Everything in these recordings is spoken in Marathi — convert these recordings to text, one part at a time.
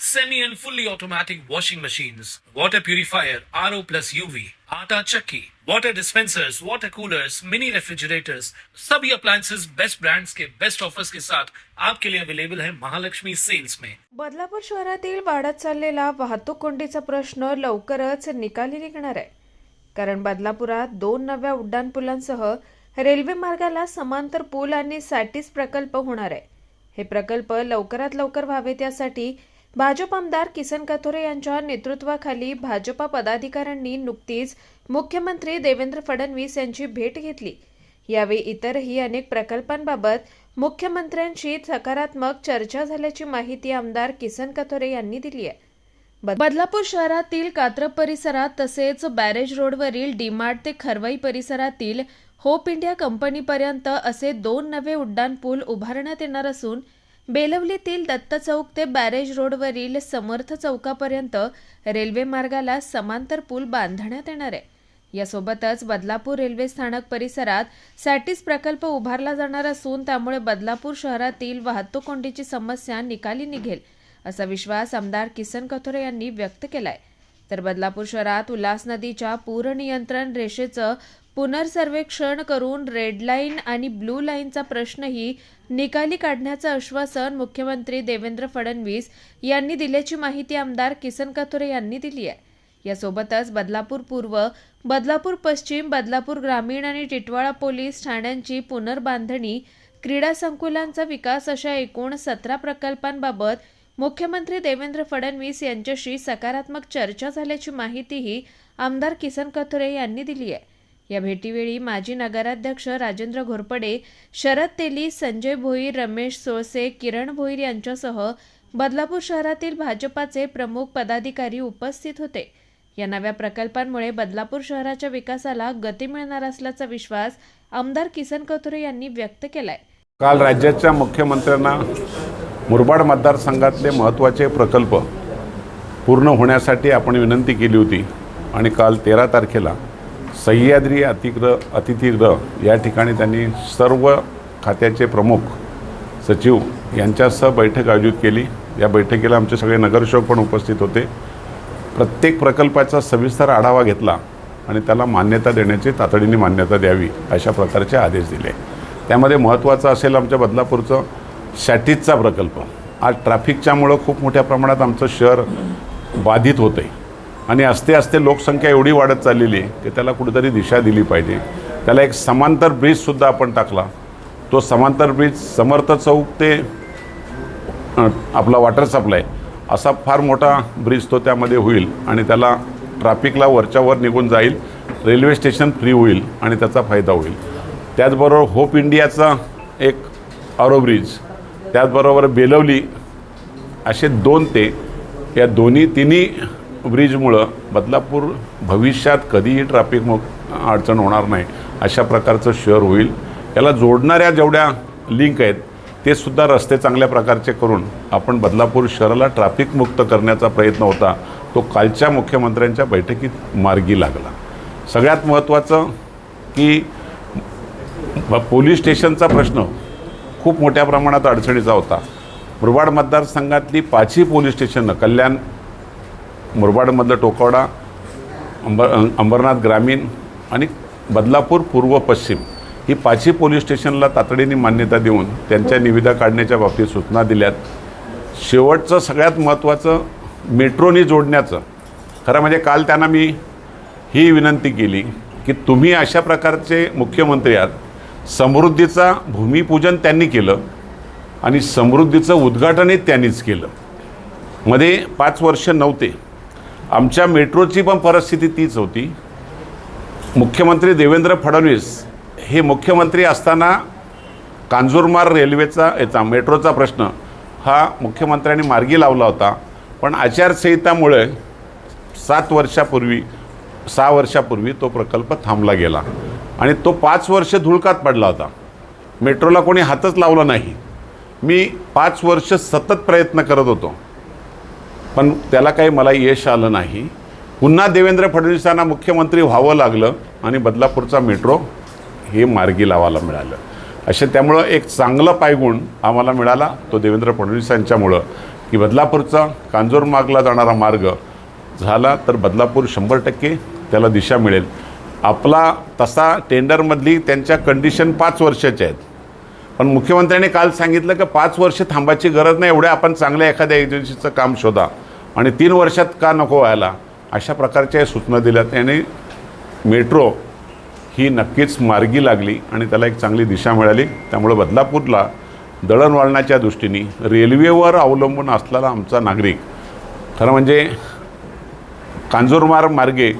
semi and fully automatic washing machines, water purifier, RO plus UV, आटा चक्की, water dispensers, water coolers, mini refrigerators, सभी appliances बेस्ट ब्रांड्स के बेस्ट ऑफर्स के साथ आपके लिए अवेलेबल है महालक्ष्मी सेल्स में बदलापूर शहरातील वाढत चाललेला वाहतूक कोंडीचा प्रश्न लवकरच निकाली निघणार आहे. कारण बदलापुरात दोन नव्या उड्डाणपुलांसह रेल्वे मार्गाला समांतर पूल आणि सॅटिस प्रकल्प होणार आहे. हे प्रकल्प लवकरात लवकर व्हावेत यासाठी भाजप आमदार किसन कथोरे यांच्या नेतृत्वाखाली भाजपा पदाधिकाऱ्यांनी नुकतीच मुख्यमंत्री देवेंद्र फडणवीस यांची भेट घेतली. यावेळी इतरही अनेक प्रकल्पांबाबत मुख्यमंत्र्यांशी सकारात्मक चर्चा झाल्याची माहिती आमदार किसन कथोरे यांनी दिली आहे. बदलापूर शहरातील कात्रप परिसरात तसेच बॅरेज रोडवरील डीमार्ट ते खरवाई परिसरातील होप इंडिया कंपनीपर्यंत असे दोन नवे उड्डाण पूल उभारण्यात येणार असून बेलवलीतील दत्त चौक ते बॅरेज रोडवरील समर्थ चौकापर्यंत रेल्वे मार्गाला समांतर पूल बांधण्यात येणार आहे. यासोबतच बदलापूर रेल्वे स्थानक परिसरात सॅटिस प्रकल्प उभारला जाणार असून त्यामुळे बदलापूर शहरातील वाहतूक कोंडीची समस्या निकाली निघेल असा विश्वास आमदार किसन कथोरे यांनी व्यक्त केलाय. तर बदलापूर शहरात उल्हास नदीच्या पूर नियंत्रण रेषेचं पुनर्सर्वेक्षण करून रेड लाईन आणि ब्लू लाईनचा प्रश्नही निकाली काढण्याचं आश्वासन मुख्यमंत्री देवेंद्र फडणवीस यांनी दिल्याची माहिती आमदार किसन कथोरे यांनी दिली आहे. यासोबतच बदलापूर पूर्व बदलापूर पश्चिम बदलापूर ग्रामीण आणि टिटवाळा पोलीस ठाण्यांची पुनर्बांधणी क्रीडा संकुलांचा विकास अशा एकूण सतरा प्रकल्पांबाबत मुख्यमंत्री देवेंद्र फडणवीस यांच्याशी सकारात्मक चर्चा झाल्याची माहितीही आमदार किसन कथोरे यांनी दिली आहे. या भेटीवेळी माजी नगराध्यक्ष राजेंद्र घोरपडे शरद तेली संजय भोईर रमेश सोळसे किरण भोईर यांच्यासह बदलापूर शहरातील भाजपाचे प्रमुख पदाधिकारी उपस्थित होते. या नव्या प्रकल्पांमुळे बदलापूर शहराच्या विकासाला गती मिळणार असल्याचा विश्वास आमदार किसन कथोरे यांनी व्यक्त केलाय. काल राज्याच्या मुख्यमंत्र्यांना मुरबाड मतदारसंघातले महत्त्वाचे प्रकल्प पूर्ण होण्यासाठी आपण विनंती केली होती आणि काल तेरा तारखेला सह्याद्री अतिग्र अतिथीग्रह या ठिकाणी त्यांनी सर्व खात्याचे प्रमुख सचिव यांच्यासह बैठक आयोजित केली. या बैठकीला आमचे सगळे नगरसेवक पण उपस्थित होते. प्रत्येक प्रकल्पाचा सविस्तर आढावा घेतला आणि त्याला मान्यता देण्याची तातडीने मान्यता द्यावी अशा प्रकारचे आदेश दिले. त्यामध्ये महत्त्वाचं असेल आमच्या बदलापूरचं शॅटीजचा प्रकल्प. आज ट्रॅफिकच्यामुळं खूप मोठ्या प्रमाणात आमचं शहर बाधित होतं आहे आणि असते असते लोकसंख्या एवढी वाढत चाललेली आहे की त्याला कुठेतरी दिशा दिली पाहिजे. त्याला एक समांतर ब्रिजसुद्धा आपण टाकला. तो समांतर ब्रिज समर्थ चौक ते आपला वॉटर सप्लाय असा फार मोठा ब्रिज तो त्यामध्ये होईल आणि त्याला ट्रॅफिकला वरच्यावर निघून जाईल रेल्वे स्टेशन फ्री होईल आणि त्याचा फायदा होईल. त्याचबरोबर होप इंडियाचा एक आरो ब्रिज त्याचबरोबर बेलवली असे दोन ते या दोन्ही तिन्ही ब्रिजमुळं बदलापूर भविष्यात कधीही ट्रॅफिक मग अडचण होणार नाही अशा प्रकारचं शहर होईल. याला जोडणाऱ्या जेवढ्या लिंक आहेत ते सुद्धा रस्ते चांगल्या प्रकारचे करून आपण बदलापूर शहराला ट्रॅफिक मुक्त करण्याचा प्रयत्न होता. तो कालच्या मुख्यमंत्र्यांच्या बैठकीत मार्गी लागला. सगळ्यात महत्त्वाचं की पोलीस स्टेशनचा प्रश्न खूप मोठ्या प्रमाणात अडचणीचा होता. मुरबाड मतदारसंघातली पाचही पोलीस स्टेशनं कल्याण मुरबाडमधलं टोकवडा अंबर अंबरनाथ ग्रामीण आणि बदलापूर पूर्व पश्चिम ही पाचही पोलीस स्टेशनला तातडीने मान्यता देऊन त्यांच्या निविदा काढण्याच्या बाबतीत सूचना दिल्यात. शेवटचं सगळ्यात महत्त्वाचं मेट्रोनी जोडण्याचं खरं म्हणजे काल त्यांना मी ही विनंती केली की तुम्ही अशा प्रकारचे मुख्यमंत्री आहात समृद्धीचा भूमिपूजन त्यांनी केलं आणि समृद्धीचं उद्घाटनही त्यांनीच केलं. मध्ये पाच वर्ष नव्हते. आमच्या मेट्रोची पण परिस्थिती तीच होती. मुख्यमंत्री देवेंद्र फडणवीस हे मुख्यमंत्री असताना कांजूरमार रेल्वेचा याचा मेट्रोचा प्रश्न हा मुख्यमंत्र्यांनी मार्गी लावला होता. पण आचारसंहितामुळे सात वर्षापूर्वी सहा वर्षापूर्वी तो प्रकल्प थांबला गेला आणि तो पाच वर्ष धुळकात पडला होता. मेट्रोला कोणी हातच लावला नाही. मी पाच वर्ष सतत प्रयत्न करत होतो. पण त्याला काही मला यश आलं नाही. पुन्हा देवेंद्र फडणवीसांना मुख्यमंत्री व्हावं लागलं आणि बदलापूरचा मेट्रो हे मार्गी लावायला मिळालं. असे त्यामुळं एक चांगलं पायगुण आम्हाला मिळाला तो देवेंद्र फडणवीसांच्यामुळं. की बदलापूरचा कांजूरमार्गला जाणारा मार्ग झाला तर बदलापूर शंभर टक्के त्याला दिशा मिळेल. आपला तसा टेंडरमधली त्यांच्या कंडिशन पाच वर्षाच्या आहेत. पण मुख्यमंत्र्यांनी काल सांगितलं की पाच वर्ष थांबायची गरज नाही एवढ्या आपण चांगल्या एखाद्या एजन्सीचं काम शोधा. आणि तीन वर्षात का नको व्हायला? अशा प्रकारच्या सूचना दिल्या त्याने मेट्रो ही नक्कीच मार्गी लागली आणि त्याला एक चांगली दिशा मिळाली. त्यामुळे बदलापूरला दळणवळणाच्या दृष्टीने रेल्वेवर अवलंबून असलेला आमचा नागरिक खरं म्हणजे कांजूरमार्ग मार्गे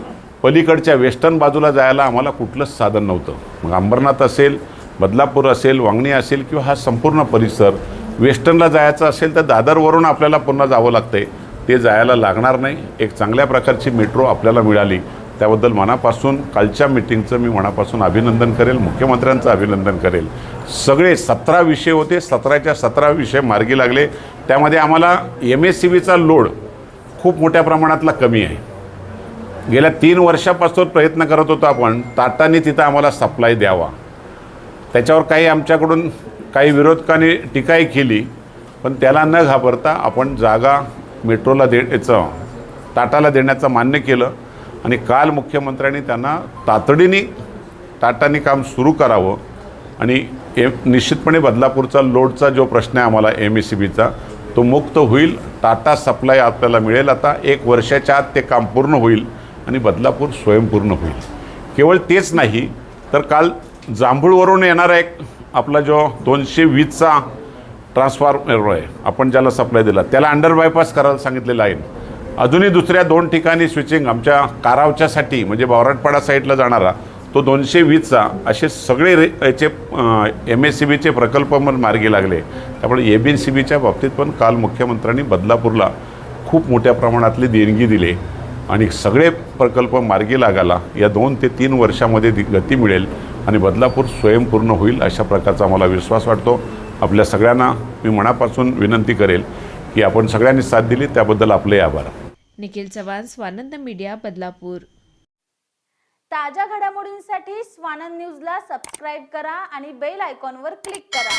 पलीकडच्या वेस्टर्न बाजूला जायला आम्हाला कुठलंच साधन नव्हतं. मग अंबरनाथ असेल बदलापूर असेल वांगणी असेल किंवा हा संपूर्ण परिसर वेस्टर्नला जायचं असेल तर दादरवरून आपल्याला पुन्हा जावं लागते ते जायला लागणार नाही. एक चांगल्या प्रकारची मेट्रो आपल्याला मिळाली. त्याबद्दल मनापासून कालच्या मिटिंगचं मी मनापासून अभिनंदन करेल मुख्यमंत्र्यांचं अभिनंदन करेल. सगळे सतरा विषय होते. सतराच्या सतरा विषय मार्गी लागले. त्यामध्ये आम्हाला एम एस सी बीचा लोड खूप मोठ्या प्रमाणातला कमी आहे. गेल्या तीन वर्षापासून प्रयत्न करत होतो आपण. टाटाने तिथं आम्हाला सप्लाय द्यावा. त्याच्यावर काही आमच्याकडून काही विरोधकांनी टीकाही केली पण त्याला न घाबरता आपण जागा मेट्रोला देण्याचं टाटाला देण्याचं मान्य केलं. आणि काल मुख्यमंत्र्यांनी त्यांना तातडीने टाटाने काम सुरू करावं. आणि एम निश्चितपणे बदलापूरचा लोडचा जो प्रश्न आहे आम्हाला एम एस सी बीचा तो मुक्त होईल टाटा सप्लाय आपल्याला मिळेल. आता एक वर्षाच्या आत ते काम पूर्ण होईल आणि बदलापूर स्वयंपूर्ण होईल. केवळ तेच नाही तर काल जांभूळवरून येणारा एक आपला जो दोनशे वीसचा ट्रान्सफॉर्मर आहे आपण ज्याला सप्लाय दिला त्याला अंडर बायपास करायला सांगितलेलं आहे अजूनही दुसऱ्या दोन ठिकाणी स्विचिंग आमच्या कारावच्यासाठी म्हणजे बावराटपाडा साईडला जाणारा तो दोनशे वीसचा असे सगळे रे याचे एम एस सी बीचे प्रकल्प पण मार्गी लागले. त्यामुळे ए बी सी बीच्या बाबतीत पण काल मुख्यमंत्र्यांनी बदलापूरला खूप मोठ्या प्रमाणातली देणगी दिली आणि सगळे प्रकल्प मार्गी लागायला या दोन ते तीन वर्षामध्ये ती गती मिळेल. आणि बदलापूर स्वयंपूर्ण होईल अशा प्रकारचा मला विश्वास वाटतो. आपल्या सगळ्यांना मी मनापासून विनंती करेल की आपण सगळ्यांनी साथ दिली त्याबद्दल आपले आभार. निखिल चव्हाण स्वानंद मीडिया बदलापूर. ताज्या घडामोडींसाठी स्वानंद न्यूजला सबस्क्राईब करा आणि बेल आयकॉनवर क्लिक करा.